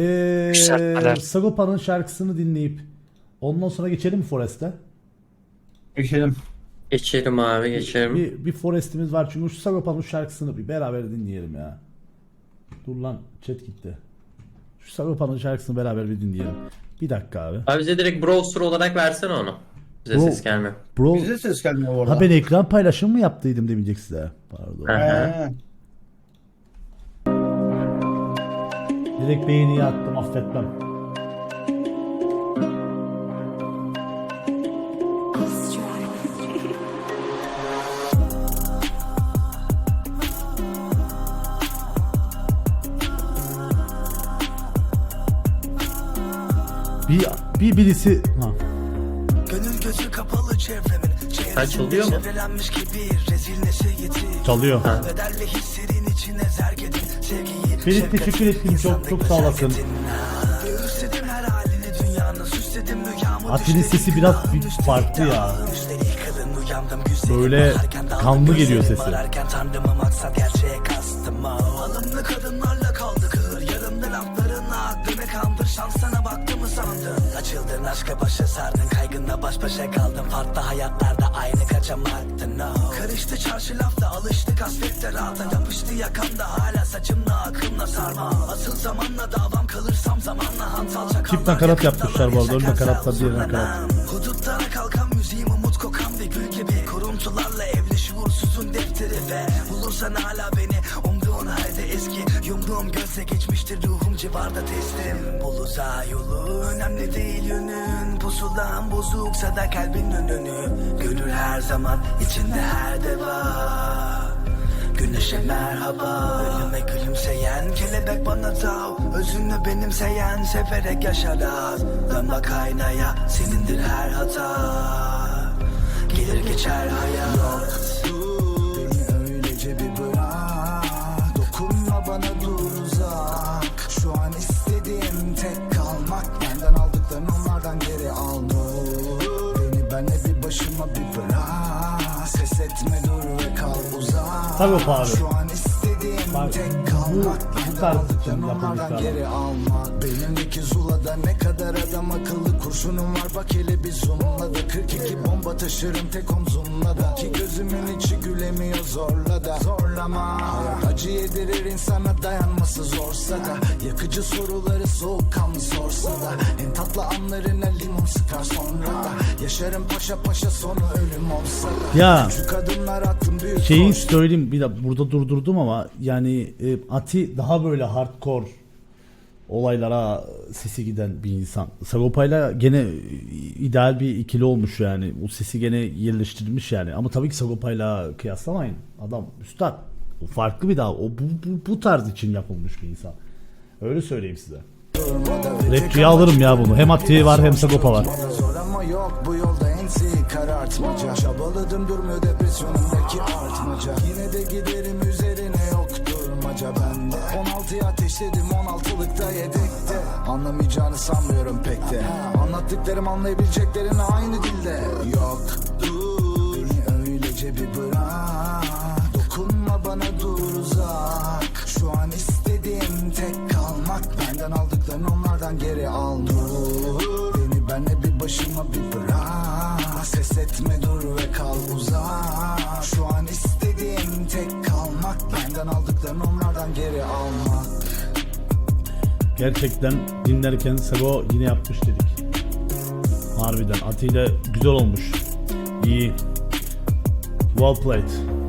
Ee, Yükseltmeler. Sagopa'nın şarkısını dinleyip ondan sonra geçelim mi Forest'e? Geçelim. Geçelim abi geçelim. Bir, bir Forest'imiz var çünkü şu Sagopa'nın şarkısını bir beraber dinleyelim ya. Dur lan chat gitti. Şu Sagopa'nın şarkısını beraber bir dinleyelim. Bir dakika abi. Abi bize direkt browser olarak versene onu. Bize Bro- ses gelmiyor. Bro, Bize ses gelmiyor orada. ha ben ekran paylaşımı mı yaptıydım demeyecek size. Pardon. He. Direkt beğeniyi attım affetmem. Bir, bir birisi... Ha. Gönül gözü kapalı çevremin Ha, çalıyor mu? Çalıyor. Bedelli Ferit, teşekkür ettim. Çok- çok sağ olasın. şerketin. Göğüsledim her halini dünyanın Süsledim rüyamı Atilla düşlerim sesi biraz bir farklı ya. Böyle kanlı geliyor sesi. Açıldın aşka başa sardın Kaygınla baş başa kaldın Farklı hayatlarda aynı kaçamaktın no. Karıştı çarşı lafla alıştık hasretle rahata Yapıştı yakamda hala saçımla akımla sarma Asıl zamanla davam kalırsam zamanla hantal çakallar Çift nakarat yapmışlar bu arada. Ön nakaratla diğer Huzurlanan. nakarat. Hudutlara kalkan müziğim umut kokan bir gül gibi Kuruntularla evli şuursuzun defteri ve Bulursan hala beni Yumduğum gözle geçmiştir ruhum civarda teslim. Bul uzağa yolu önemli değil yönün. Pusulan bozuksa da kalbin önünü. Gönül her zaman içinde her deva. Güneşe merhaba. Ölüme gülümseyen kelebek bana tav. Özünü benimseyen severek yaşarız Damla kaynaya senindir her hata. Gelir geçer hayat. Beni öylece bir bırak. Dokunma bana dur Bir başıma bir bırak Ses etme dur ve kal uzak. Sagopa abi. Şu an istediğim Bak, tek kalmak bu Benden tarz aldıklarını için onlardan yapılmış geri alma. Benimdeki zulada ne kadar adam akıllı kurşunum var. Bak hele bir zoomla da 42 bomba taşırım tek omzumla da. Ki gözümün içi gülemiyor zorla da. Zorlama. Acı yedirir insana dayanması zorsa da. Yakıcı soruları soğukkanlı sorsa da. En tatlı anlarına limon sıkar sonra da. Yaşarım paşa paşa sonu ölüm olsa da. Ya, Küçük adımlar attım büyük Şeyi koştum. söyleyeyim bir de burada durdurdum ama yani e, Ati daha böyle hardcore olaylara sesi giden bir insan. Sagopa'yla gene ideal bir ikili olmuş yani. O sesi gene yerleştirilmiş yani. Ama tabii ki Sagopa'yla kıyaslamayın. Adam üstad. O farklı bir daha. O bu, bu, bu tarz için yapılmış bir insan. Öyle söyleyeyim size. Rapçiye alırım ya bunu. Hem Ati var hem Sagopa var. Yok bu yolda ensi karartmaca Çabaladım durmuyor depresyonumdaki artmaca Yine de giderim üzerine yok durmaca bende. 16'yı ateşledim 16'lıkta yedekte. Anlamayacağını sanmıyorum pek de. Anlattıklarım anlayabileceklerine aynı dilde. Yok dur. Beni öylece bir bırak. Dokunma bana dur uzak. Şu an istediğim tek kalmak. Benden aldıklarını onlardan geri alma Beni benle bir başıma bir bırak. Ses etme dur ve kal uzak. Şu an istediğim Benden aldıklarını onlardan geri almak Gerçekten dinlerken Sago yine yapmış dedik. Harbiden Ati ile güzel olmuş. İyi. Well played.